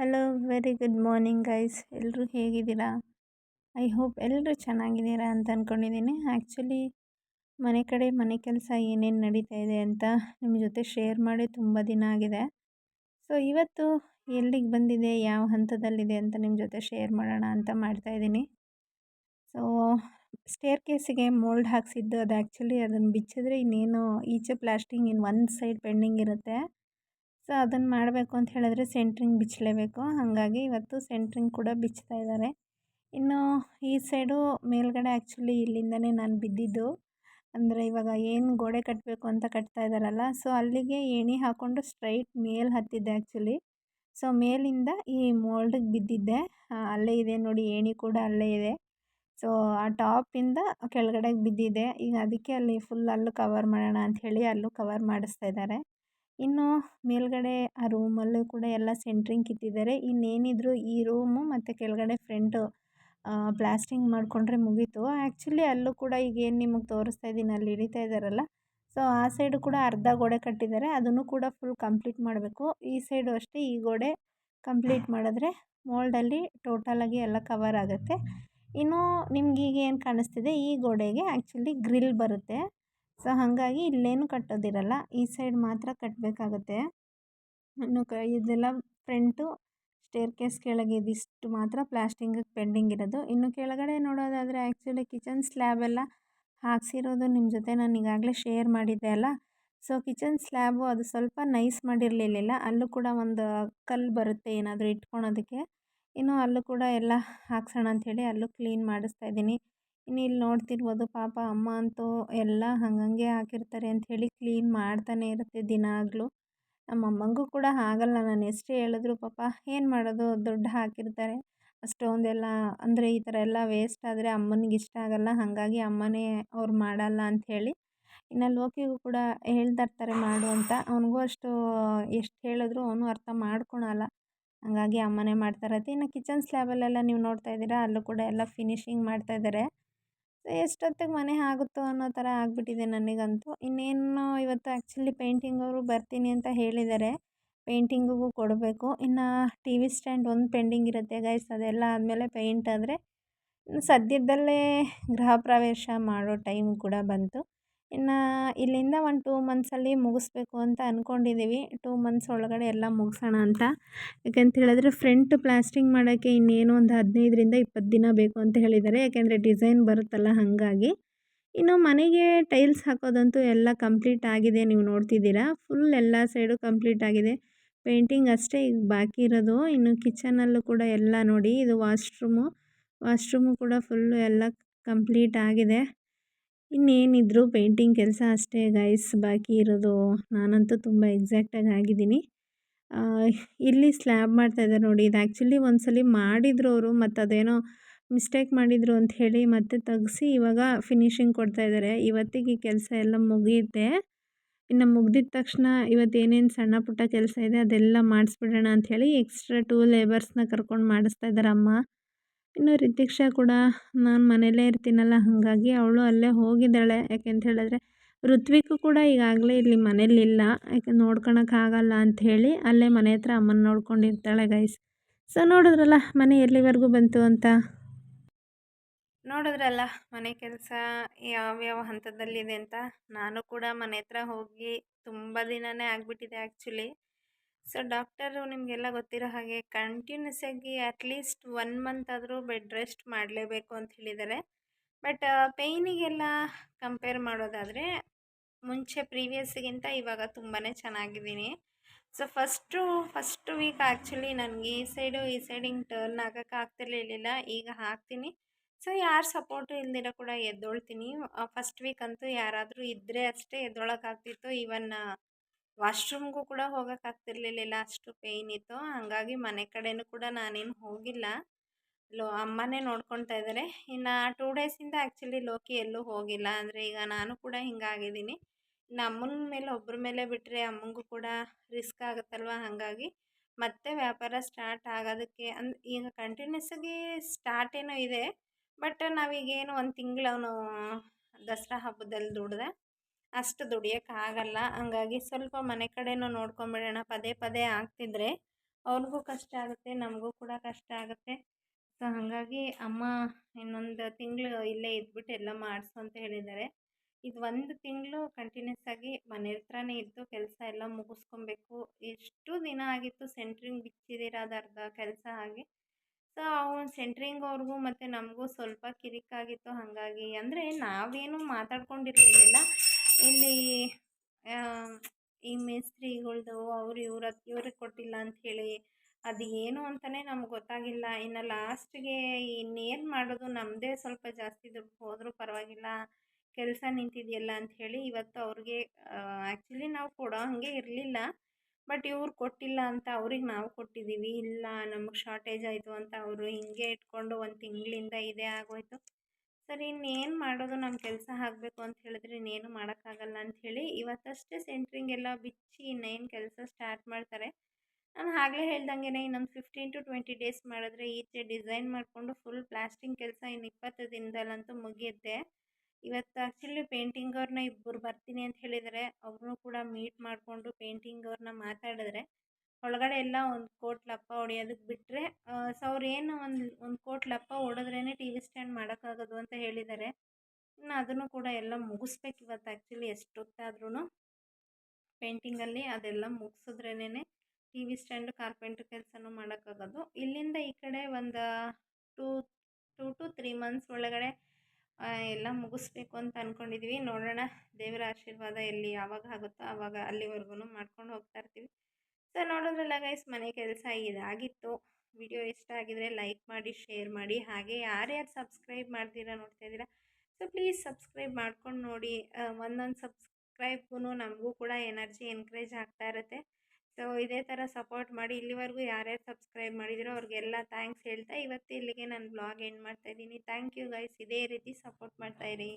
Hello very good morning guys ಎಲ್ಲರೂ ಹೇಗಿದ್ದೀರಾ? I hope ಎಲ್ಲರೂ ಚೆನ್ನಾಗಿದ್ದೀರಾ ಅಂತ ಅಂದ್ಕೊಂಡಿದ್ದೀನಿ ಆ್ಯಕ್ಚುಲಿ ಮನೆ ಕಡೆ ಮನೆ ಕೆಲಸ ಏನೇನು ನಡೀತಾ ಇದೆ ಅಂತ ನಿಮ್ಮ ಜೊತೆ ಶೇರ್ ಮಾಡಿ ತುಂಬ ದಿನ ಆಗಿದೆ. ಸೊ ಇವತ್ತು ಎಲ್ಲಿಗೆ ಬಂದಿದೆ, ಯಾವ ಹಂತದಲ್ಲಿದೆ ಅಂತ ನಿಮ್ಮ ಜೊತೆ ಶೇರ್ ಮಾಡೋಣ ಅಂತ ಮಾಡ್ತಾಯಿದ್ದೀನಿ ಸೊ ಸ್ಟೇರ್ ಕೇಸಿಗೆ ಮೋಲ್ಡ್ ಹಾಕ್ಸಿದ್ದು, ಅದು ಆ್ಯಕ್ಚುಲಿ ಅದನ್ನು ಬಿಚ್ಚಿದ್ರೆ ಇನ್ನೇನು ಈಚೆ ಪ್ಲಾಸ್ಟಿಂಗ್ ಇನ್ನು ಒಂದು ಸೈಡ್ ಪೆಂಡಿಂಗ್ ಇರುತ್ತೆ. ಸೊ ಅದನ್ನು ಮಾಡಬೇಕು ಅಂತ ಹೇಳಿದ್ರೆ ಸೆಂಟ್ರಿಂಗ್ ಬಿಚ್ಚಲೇಬೇಕು ಹಾಗಾಗಿ ಇವತ್ತು ಸೆಂಟ್ರಿಂಗ್ ಕೂಡ ಬಿಚ್ತಾ ಇದ್ದಾರೆ ಇನ್ನು ಈ ಸೈಡು ಮೇಲ್ಗಡೆ ಆ್ಯಕ್ಚುಲಿ ಇಲ್ಲಿಂದನೇ ನಾನು ಬಿದ್ದಿದ್ದು. ಅಂದರೆ ಇವಾಗ ಏನು ಗೋಡೆ ಕಟ್ಟಬೇಕು ಅಂತ ಕಟ್ತಾ ಇದ್ದಾರಲ್ಲ ಸೊ ಅಲ್ಲಿಗೆ ಏಣಿ ಹಾಕ್ಕೊಂಡು ಸ್ಟ್ರೈಟ್ ಮೇಲೆ ಹತ್ತಿದ್ದೆ ಆ್ಯಕ್ಚುಲಿ ಸೊ ಮೇಲಿಂದ ಈ ಮೋಲ್ಡಿಗೆ ಬಿದ್ದಿದ್ದೆ. ಅಲ್ಲೇ ಇದೆ ನೋಡಿ, ಏಣಿ ಕೂಡ ಅಲ್ಲೇ ಇದೆ. ಸೊ ಆ ಟಾಪಿಂದ ಕೆಳಗಡೆಗೆ ಬಿದ್ದಿದೆ ಈಗ ಅದಕ್ಕೆ ಅಲ್ಲಿ ಫುಲ್ ಅಲ್ಲೂ ಕವರ್ ಮಾಡೋಣ ಅಂಥೇಳಿ ಅಲ್ಲೂ ಕವರ್ ಮಾಡಿಸ್ತಾ ಇದ್ದಾರೆ ಇನ್ನು ಮೇಲ್ಗಡೆ ಆ ರೂಮಲ್ಲೂ ಕೂಡ ಎಲ್ಲ ಸೆಂಟ್ರಿಂಗ್ ಕಿತ್ತಿದ್ದಾರೆ. ಇನ್ನೇನಿದ್ರು ಈ ರೂಮು ಮತ್ತು ಕೆಳಗಡೆ ಫ್ರಂಟು ಬ್ಲಾಸ್ಟಿಂಗ್ ಮಾಡಿಕೊಂಡ್ರೆ ಮುಗೀತು. ಆ್ಯಕ್ಚುಲಿ ಅಲ್ಲೂ ಕೂಡ ಈಗ ಏನು ನಿಮಗೆ ತೋರಿಸ್ತಾ ಇದ್ದೀನಿ, ಅಲ್ಲಿ ಹಿಡಿತಾ ಇದ್ದಾರಲ್ಲ? ಸೊ, ಆ ಸೈಡು ಕೂಡ ಅರ್ಧ ಗೋಡೆ ಕಟ್ಟಿದ್ದಾರೆ. ಅದನ್ನು ಕೂಡ ಫುಲ್ ಕಂಪ್ಲೀಟ್ ಮಾಡಬೇಕು. ಈ ಸೈಡು ಅಷ್ಟೇ ಈ ಗೋಡೆ ಕಂಪ್ಲೀಟ್ ಮಾಡಿದ್ರೆ ಮೋಲ್ಡಲ್ಲಿ ಟೋಟಲಾಗಿ ಎಲ್ಲ ಕವರ್ ಆಗುತ್ತೆ. ಇನ್ನು ನಿಮ್ಗೆ ಈಗ ಏನು ಕಾಣಿಸ್ತಿದೆ, ಈ ಗೋಡೆಗೆ ಆ್ಯಕ್ಚುಲಿ ಗ್ರಿಲ್ ಬರುತ್ತೆ. ಸೊ, ಹಾಗಾಗಿ ಇಲ್ಲೇನು ಕಟ್ಟೋದಿರಲ್ಲ. ಈ ಸೈಡ್ ಮಾತ್ರ ಕಟ್ಟಬೇಕಾಗತ್ತೆ ಇನ್ನು ಕ, ಇದೆಲ್ಲ ಫ್ರಂಟು ಸ್ಟೇರ್ ಕೇಸ್ ಕೆಳಗೆ ಇದಿಷ್ಟು ಮಾತ್ರ ಪ್ಲಾಸ್ಟಿಂಗಿಗೆ ಪೆಂಡಿಂಗ್ ಇರೋದು. ಇನ್ನು ಕೆಳಗಡೆ ನೋಡೋದಾದರೆ ಆ್ಯಕ್ಚುಲಿ ಕಿಚನ್ ಸ್ಲ್ಯಾಬ್ ಎಲ್ಲ ಹಾಕ್ಸಿರೋದು ನಿಮ್ಮ ಜೊತೆ ನಾನು ಈಗಾಗಲೇ ಶೇರ್ ಮಾಡಿದ್ದೆ ಅಲ್ಲ. ಸೊ, ಕಿಚನ್ ಸ್ಲ್ಯಾಬು ಅದು ಸ್ವಲ್ಪ ನೈಸ್ ಮಾಡಿರಲಿಲ್ಲ ಅಲ್ಲೂ ಕೂಡ ಒಂದು ಕಲ್ಲು ಬರುತ್ತೆ ಏನಾದರೂ ಇಟ್ಕೊಳೋದಕ್ಕೆ. ಇನ್ನು ಅಲ್ಲೂ ಕೂಡ ಎಲ್ಲ ಹಾಕ್ಸೋಣ ಅಂಥೇಳಿ ಅಲ್ಲೂ ಕ್ಲೀನ್ ಮಾಡಿಸ್ತಾ ಇದ್ದೀನಿ. ಇನ್ನು ಇಲ್ಲಿ ನೋಡ್ತಿರ್ಬೋದು ಪಾಪ ಅಮ್ಮ ಅಂತೂ ಎಲ್ಲ ಹಂಗಂಗೆ ಹಾಕಿರ್ತಾರೆ ಅಂತ ಹೇಳಿ ಕ್ಲೀನ್ ಮಾಡ್ತಾನೆ ಇರುತ್ತೆ ದಿನಾಗಲೂ. ನಮ್ಮ ಅಮ್ಮಂಗೂ ಕೂಡ ಆಗಲ್ಲ. ನಾನು ಎಷ್ಟೇ ಹೇಳಿದ್ರು ಪಾಪ ಏನು ಮಾಡೋದು? ದುಡ್ಡು ಹಾಕಿರ್ತಾರೆ. ಅಷ್ಟೊಂದೆಲ್ಲ ಅಂದರೆ ಈ ಥರ ಎಲ್ಲ ವೇಸ್ಟ್ ಆದರೆ ಅಮ್ಮನಿಗೆ ಇಷ್ಟ ಆಗಲ್ಲ. ಹಾಗಾಗಿ ಅಮ್ಮನೇ ಅವ್ರು ಮಾಡಲ್ಲ ಅಂಥೇಳಿ ಇನ್ನು ಲೋಕಿಗೂ ಕೂಡ ಹೇಳ್ತಾ ಇರ್ತಾರೆ ಮಾಡು ಅಂತ. ಅವನಿಗೂ ಅಷ್ಟು ಎಷ್ಟು ಹೇಳಿದ್ರು ಅವನು ಅರ್ಥ ಮಾಡ್ಕೊಳಲ್ಲ. ಹಾಗಾಗಿ ಅಮ್ಮನೇ ಮಾಡ್ತಾರತ್ತೆ ಇನ್ನು ಕಿಚನ್ ಸ್ಲ್ಯಾಬಲ್ಲೆಲ್ಲ ನೀವು ನೋಡ್ತಾ ಇದ್ದೀರಾ? ಅಲ್ಲೂ ಕೂಡ ಎಲ್ಲ ಫಿನಿಶಿಂಗ್ ಮಾಡ್ತಾ ಇದ್ದಾರೆ. ಎಷ್ಟೊತ್ತಿಗೆ ಮನೆ ಆಗುತ್ತೋ ಅನ್ನೋ ಥರ ಆಗಿಬಿಟ್ಟಿದೆ ನನಗಂತೂ. ಇನ್ನೇನು ಇವತ್ತು ಆ್ಯಕ್ಚುಲಿ ಪೇಂಟಿಂಗ್ ಅವರು ಬರ್ತೀನಿ ಅಂತ ಹೇಳಿದ್ದಾರೆ. ಪೇಂಟಿಂಗಿಗೂ ಕೊಡಬೇಕು. ಇನ್ನು ಟಿ ವಿ ಸ್ಟ್ಯಾಂಡ್ ಒಂದು ಪೆಂಡಿಂಗ್ ಇರುತ್ತೆ ಗೈಸ್ ಅದೆಲ್ಲ ಆದಮೇಲೆ ಪೇಂಟ್ ಆದರೆ, ಸದ್ಯದಲ್ಲೇ ಗೃಹ ಪ್ರವೇಶ ಮಾಡೋ ಟೈಮ್ ಕೂಡ ಬಂತು. ಇನ್ನು ಇಲ್ಲಿಂದ ಒಂದು ಟೂ ಮಂತ್ಸಲ್ಲಿ ಮುಗಿಸ್ಬೇಕು ಅಂತ ಅಂದ್ಕೊಂಡಿದ್ದೀವಿ ಟೂ ಮಂತ್ಸ್ ಒಳಗಡೆ ಎಲ್ಲ ಮುಗಿಸೋಣ ಅಂತ. ಯಾಕೆಂತ ಹೇಳಿದ್ರೆ ಫ್ರಂಟ್ ಪ್ಲಾಸ್ಟಿಂಗ್ ಮಾಡೋಕ್ಕೆ ಇನ್ನೇನು ಒಂದು ಹದಿನೈದರಿಂದ ಇಪ್ಪತ್ತು ದಿನ ಬೇಕು ಅಂತ ಹೇಳಿದ್ದಾರೆ. ಯಾಕೆಂದರೆ ಡಿಸೈನ್ ಬರುತ್ತಲ್ಲ ಹಾಗಾಗಿ. ಇನ್ನು ಮನೆಗೆ ಟೈಲ್ಸ್ ಹಾಕೋದಂತೂ ಎಲ್ಲ ಕಂಪ್ಲೀಟ್ ಆಗಿದೆ. ನೀವು ನೋಡ್ತಿದ್ದೀರಾ? ಫುಲ್ ಎಲ್ಲ ಸೈಡು ಕಂಪ್ಲೀಟ್ ಆಗಿದೆ. ಪೇಂಟಿಂಗ್ ಅಷ್ಟೇ ಈಗ ಬಾಕಿ ಇರೋದು. ಇನ್ನು ಕಿಚನಲ್ಲೂ ಕೂಡ ಎಲ್ಲ ನೋಡಿ, ಇದು ವಾಶ್ರೂಮು ವಾಶ್ರೂಮು ಕೂಡ ಫುಲ್ಲು ಎಲ್ಲ ಕಂಪ್ಲೀಟ್ ಆಗಿದೆ. ಇನ್ನೇನಿದ್ರು ಪೇಂಟಿಂಗ್ ಕೆಲಸ ಅಷ್ಟೇ ಗೈಸ್ ಬಾಕಿ ಇರೋದು ನಾನಂತೂ ತುಂಬ ಎಕ್ಸಾಕ್ಟಾಗಿ ಆಗಿದ್ದೀನಿ. ಇಲ್ಲಿ ಸ್ಲ್ಯಾಬ್ ಮಾಡ್ತಾಯಿದ್ದಾರೆ ನೋಡಿ, ಇದು ಆ್ಯಕ್ಚುಲಿ ಒಂದ್ಸಲಿ ಮಾಡಿದ್ರು ಅವರು, ಮತ್ತು ಅದೇನೋ ಮಿಸ್ಟೇಕ್ ಮಾಡಿದರು ಅಂತ ಹೇಳಿ ಮತ್ತೆ ತೆಗ್ಸಿ ಇವಾಗ ಫಿನಿಶಿಂಗ್ ಕೊಡ್ತಾಯಿದ್ದಾರೆ ಇವತ್ತಿಗೆ ಈ ಕೆಲಸ ಎಲ್ಲ ಮುಗಿಯುತ್ತೆ. ಇನ್ನು ಮುಗ್ದಿದ ತಕ್ಷಣ ಇವತ್ತು ಏನೇನು ಸಣ್ಣ ಪುಟ್ಟ ಕೆಲಸ ಇದೆ ಅದೆಲ್ಲ ಮಾಡಿಸ್ಬಿಡೋಣ ಅಂಥೇಳಿ ಎಕ್ಸ್ಟ್ರಾ ಟೂ ಲೇಬರ್ಸ್ನ ಕರ್ಕೊಂಡು ಮಾಡಿಸ್ತಾ ಇದ್ದಾರೆ ಅಮ್ಮ. ಇನ್ನು ರಿತಿಕ್ಷಾ ಕೂಡ ನಾನು ಮನೆಯಲ್ಲೇ ಇರ್ತೀನಲ್ಲ, ಹಾಗಾಗಿ ಅವಳು ಅಲ್ಲೇ ಹೋಗಿದ್ದಾಳೆ. ಯಾಕೆಂತ ಹೇಳಿದ್ರೆ ಋತ್ವಿಕು ಕೂಡ ಈಗಾಗಲೇ ಇಲ್ಲಿ ಮನೇಲಿಲ್ಲ. ಯಾಕೆ ನೋಡ್ಕೊಳಕ್ಕಾಗಲ್ಲ ಅಂಥೇಳಿ ಅಲ್ಲೇ ಮನೆ ಹತ್ರ ಅಮ್ಮನ ನೋಡ್ಕೊಂಡಿರ್ತಾಳೆ ಗೈಸ್ ಸೊ ನೋಡಿದ್ರಲ್ಲ ಮನೆ ಎಲ್ಲಿವರೆಗೂ ಬಂತು ಅಂತ? ನೋಡಿದ್ರಲ್ಲ ಮನೆ ಕೆಲಸ ಯಾವ್ಯಾವ ಹಂತದಲ್ಲಿದೆ ಅಂತ. ನಾನು ಕೂಡ ಮನೆ ಹತ್ರ ಹೋಗಿ ತುಂಬ ದಿನವೇ ಆಗಿಬಿಟ್ಟಿದೆ ಆ್ಯಕ್ಚುಲಿ ಸೊ, ಡಾಕ್ಟರು ನಿಮಗೆಲ್ಲ ಗೊತ್ತಿರೋ ಹಾಗೆ ಕಂಟಿನ್ಯೂಸ್ ಆಗಿ ಅಟ್ಲೀಸ್ಟ್ ಒನ್ ಮಂತ್ ಆದರೂ ಬೆಡ್ ರೆಸ್ಟ್ ಮಾಡಲೇಬೇಕು ಅಂತ ಹೇಳಿದ್ದಾರೆ. ಬಟ್ ಪೇಯ್ನಿಗೆಲ್ಲ ಕಂಪೇರ್ ಮಾಡೋದಾದರೆ ಮುಂಚೆ ಪ್ರೀವಿಯಸ್ಗಿಂತ ಇವಾಗ ತುಂಬಾ ಚೆನ್ನಾಗಿದ್ದೀನಿ. So first first week actually ನನಗೆ ಈ ಸೈಡು ಈ ಸೈಡ್ ಹಿಂಗೆ ಟರ್ನ್ ಆಗೋಕ್ಕೆ ಆಗ್ತಿರ್ಲಿಲ್ಲ ಈಗ ಹಾಕ್ತೀನಿ. ಸೊ ಯಾರು ಸಪೋರ್ಟು ಇಲ್ದಿರ ಕೂಡ ಎದ್ದೊಳ್ತೀನಿ. ಫಸ್ಟ್ ವೀಕ್ ಅಂತೂ ಯಾರಾದರೂ ಇದ್ದರೆ ಅಷ್ಟೇ ಎದ್ದೊಳಕ್ಕಾಗ್ತಿತ್ತು. ಈವನ್ ವಾಶ್ರೂಮ್ಗೂ ಕೂಡ ಹೋಗೋಕ್ಕಾಗ್ತಿರ್ಲಿಲ್ಲ ಅಷ್ಟು ಪೇಯ್ನ್ ಇತ್ತು. ಹಾಗಾಗಿ ಮನೆ ಕಡೆಯೂ ಕೂಡ ನಾನೇನು ಹೋಗಿಲ್ಲ. ಲೋ, ಅಮ್ಮನೇ ನೋಡ್ಕೊತಾ ಇದ್ದಾರೆ ಇನ್ನು ಟೂ ಡೇಸಿಂದ ಆ್ಯಕ್ಚುಲಿ ಲೋಕಿ ಎಲ್ಲೂ ಹೋಗಿಲ್ಲ. ಅಂದರೆ ಈಗ ನಾನು ಕೂಡ ಹಿಂಗಾಗಿದ್ದೀನಿ. ಇನ್ನು ಅಮ್ಮನ ಮೇಲೆ ಒಬ್ಬರ ಮೇಲೆ ಬಿಟ್ಟರೆ ಅಮ್ಮಂಗೂ ಕೂಡ ರಿಸ್ಕ್ ಆಗುತ್ತಲ್ವ? ಹಾಗಾಗಿ ಮತ್ತೆ ವ್ಯಾಪಾರ ಸ್ಟಾರ್ಟ್ ಆಗೋದಕ್ಕೆ ಅಂದ್, ಈಗ ಕಂಟಿನ್ಯೂಸ್ ಆಗಿ ಸ್ಟಾರ್ಟ್ ಏನೋ ಇದೆ. ಬಟ್ ನಾವೀಗೇನು ಒಂದು ತಿಂಗಳವನು ದಸರಾ ಹಬ್ಬದಲ್ಲಿ ದುಡ್ದೆ ಅಷ್ಟು ದುಡಿಯೋಕ್ಕಾಗಲ್ಲ ಹಂಗಾಗಿ ಸ್ವಲ್ಪ ಮನೆ ಕಡೆನೂ ನೋಡ್ಕೊಂಬಿಡೋಣ. ಪದೇ ಪದೇ ಆಗ್ತಿದ್ರೆ ಅವ್ರಿಗೂ ಕಷ್ಟ ಆಗುತ್ತೆ, ನಮಗೂ ಕೂಡ ಕಷ್ಟ ಆಗುತ್ತೆ. ಸೊ, ಹಾಗಾಗಿ ಅಮ್ಮ ಇನ್ನೊಂದು ತಿಂಗಳು ಇಲ್ಲೇ ಇದ್ಬಿಟ್ಟು ಎಲ್ಲ ಮಾಡಿಸು ಅಂತ ಹೇಳಿದ್ದಾರೆ. ಇದು ಒಂದು ತಿಂಗಳು ಕಂಟಿನ್ಯೂಸ್ ಆಗಿ ಮನೆ ಹತ್ರನೇ ಇದ್ದು ಕೆಲಸ ಎಲ್ಲ ಮುಗಿಸ್ಕೊಬೇಕು. ಎಷ್ಟು ದಿನ ಆಗಿತ್ತು ಸೆಂಟ್ರಿಂಗ್ ಬಿಚ್ಚಿದಿರೋದು ಅರ್ಧ ಕೆಲಸ ಆಗಿ. ಸೊ, ಅವ್ನು ಸೆಂಟ್ರಿಂಗ್ ಅವ್ರಿಗೂ ಮತ್ತು ನಮಗೂ ಸ್ವಲ್ಪ ಕಿರಿಕಾಗಿತ್ತು ಹಾಗಾಗಿ ಅಂದರೆ ನಾವೇನು ಮಾತಾಡ್ಕೊಂಡಿರಲಿಲ್ಲ. ಇಲ್ಲಿ ಈ ಮೇಸ್ತ್ರಿಗಳ್ದು ಅವ್ರು ಇವ್ರ, ಇವ್ರಿಗೆ ಕೊಟ್ಟಿಲ್ಲ ಅಂಥೇಳಿ ಅದು ಏನು ಅಂತಲೇ ನಮ್ಗೆ ಗೊತ್ತಾಗಿಲ್ಲ. ಇನ್ನು ಲಾಸ್ಟ್ಗೆ ಇನ್ನೇನು ಮಾಡೋದು ನಮ್ಮದೇ ಸ್ವಲ್ಪ ಜಾಸ್ತಿ ದುಡ್ಡು ಹೋದರೂ ಪರವಾಗಿಲ್ಲ. ಕೆಲಸ ನಿಂತಿದೆಯಲ್ಲ ಅಂಥೇಳಿ ಇವತ್ತು ಅವ್ರಿಗೆ ಆ್ಯಕ್ಚುಲಿ ನಾವು ಕೊಡೋ ಹಾಗೆ ಇರಲಿಲ್ಲ. ಬಟ್ ಇವ್ರು ಕೊಟ್ಟಿಲ್ಲ ಅಂತ ಅವ್ರಿಗೆ ನಾವು ಕೊಟ್ಟಿದ್ದೀವಿ ಇಲ್ಲ, ನಮಗೆ ಶಾರ್ಟೇಜ್ ಆಯಿತು ಅಂತ ಅವರು ಹಿಂಗೆ ಇಟ್ಕೊಂಡು ಒಂದು ತಿಂಗಳಿಂದ ಇದೇ ಆಗೋಯಿತು. ಸರಿ, ಇನ್ನೇನು ಮಾಡೋದು? ನಮ್ಮ ಕೆಲಸ ಆಗಬೇಕು ಅಂತ ಹೇಳಿದ್ರೆ ಇನ್ನೇನು ಮಾಡೋಕ್ಕಾಗಲ್ಲ ಅಂಥೇಳಿ ಇವತ್ತಷ್ಟೇ ಸೆಂಟ್ರಿಂಗ್ ಎಲ್ಲ ಬಿಚ್ಚಿ ಇನ್ನೇನು ಕೆಲಸ ಸ್ಟಾರ್ಟ್ ಮಾಡ್ತಾರೆ. ನಾನು ಆಗಲೇ ಹೇಳ್ದಂಗೆ ಇನ್ನೊಂದು ಫಿಫ್ಟೀನ್ ಟು ಟ್ವೆಂಟಿ ಡೇಸ್ ಮಾಡಿದ್ರೆ ಈಚೆ ಡಿಸೈನ್ ಮಾಡಿಕೊಂಡು ಫುಲ್ ಪ್ಲಾಸ್ಟಿಂಗ್ ಕೆಲಸ ಇನ್ನು ಇಪ್ಪತ್ತು ದಿನದಲ್ಲಂತೂ ಮುಗಿಯುತ್ತೆ. ಇವತ್ತು ಆ್ಯಕ್ಚುಲಿ ಪೇಂಟಿಂಗ್ ಅವ್ರನ್ನ ಇಬ್ಬರು ಬರ್ತೀನಿ ಅಂತ ಹೇಳಿದರೆ ಅವ್ರನ್ನೂ ಕೂಡ ಮೀಟ್ ಮಾಡಿಕೊಂಡು ಪೇಂಟಿಂಗ್ ಅವ್ರನ್ನ ಮಾತಾಡಿದ್ರೆ ಒಳಗಡೆ ಎಲ್ಲ ಒಂದು ಕೋಟ್ ಲಪ್ಪ ಹೊಡೆಯೋದಕ್ಕೆ ಬಿಟ್ಟರೆ ಸೊ ಏನು ಒಂದು ಒಂದು ಕೋಟ್ ಲಪ್ಪ ಹೊಡೆದ್ರೇ ಟಿ ವಿ ಸ್ಟ್ಯಾಂಡ್ ಮಾಡೋಕ್ಕಾಗೋದು ಅಂತ ಹೇಳಿದ್ದಾರೆ ಇನ್ನು ಅದನ್ನು ಕೂಡ ಎಲ್ಲ ಮುಗಿಸ್ಬೇಕು ಇವತ್ತು ಆ್ಯಕ್ಚುಲಿ ಎಷ್ಟೊತ್ತಾದ್ರೂ ಪೇಂಟಿಂಗಲ್ಲಿ ಅದೆಲ್ಲ ಮುಗಿಸಿದ್ರೇನೇ ಟಿ ವಿ ಸ್ಟ್ಯಾಂಡ್ ಕಾರ್ಪೆಂಟ್ರ್ ಕೆಲಸನೂ ಮಾಡೋಕ್ಕಾಗೋದು. ಇಲ್ಲಿಂದ ಈ ಕಡೆ ಒಂದು two two to three months ಒಳಗಡೆ ಎಲ್ಲ ಮುಗಿಸ್ಬೇಕು ಅಂತ ಅಂದ್ಕೊಂಡಿದ್ದೀವಿ ನೋಡೋಣ ದೇವರ ಆಶೀರ್ವಾದ ಎಲ್ಲಿ ಯಾವಾಗ ಆಗುತ್ತೋ ಆವಾಗ ಅಲ್ಲಿವರೆಗೂ ಮಾಡ್ಕೊಂಡು ಹೋಗ್ತಾ ಇರ್ತೀವಿ. ಸೊ, ನೋಡೋದ್ರಲ್ಲ ಗೈಸ್ ಮನೆ ಕೆಲಸ ಇದಾಗಿತ್ತು. ವಿಡಿಯೋ ಇಷ್ಟ ಆಗಿದ್ರೆ ಲೈಕ್ ಮಾಡಿ ಶೇರ್ ಮಾಡಿ. ಹಾಗೆ ಯಾರ್ಯಾರು ಸಬ್ಸ್ಕ್ರೈಬ್ ಮಾಡ್ತೀರಾ ನೋಡ್ತಾ ಇದ್ದೀರಾ? ಸೊ ಪ್ಲೀಸ್ ಸಬ್ಸ್ಕ್ರೈಬ್ ಮಾಡ್ಕೊಂಡು ನೋಡಿ. ಒಂದೊಂದು ಸಬ್ಸ್ಕ್ರೈಬ್ಗೂ ನಮಗೂ ಕೂಡ ಎನರ್ಜಿ ಎನ್ಕರೇಜ್ ಆಗ್ತಾ ಇರುತ್ತೆ. ಸೊ ಇದೇ ಥರ ಸಪೋರ್ಟ್ ಮಾಡಿ. ಇಲ್ಲಿವರೆಗೂ ಯಾರ್ಯಾರು ಸಬ್ಸ್ಕ್ರೈಬ್ ಮಾಡಿದಿರೋ ಅವ್ರಿಗೆಲ್ಲ ಥ್ಯಾಂಕ್ಸ್ ಹೇಳ್ತಾ ಇವತ್ತು ಇಲ್ಲಿಗೆ ನಾನು ಬ್ಲಾಗ್ ಎಂಡ್ ಮಾಡ್ತಾಯಿದ್ದೀನಿ ಥ್ಯಾಂಕ್ ಯು ಗೈಸ್ ಇದೇ ರೀತಿ ಸಪೋರ್ಟ್ ಮಾಡ್ತಾಯಿರಿ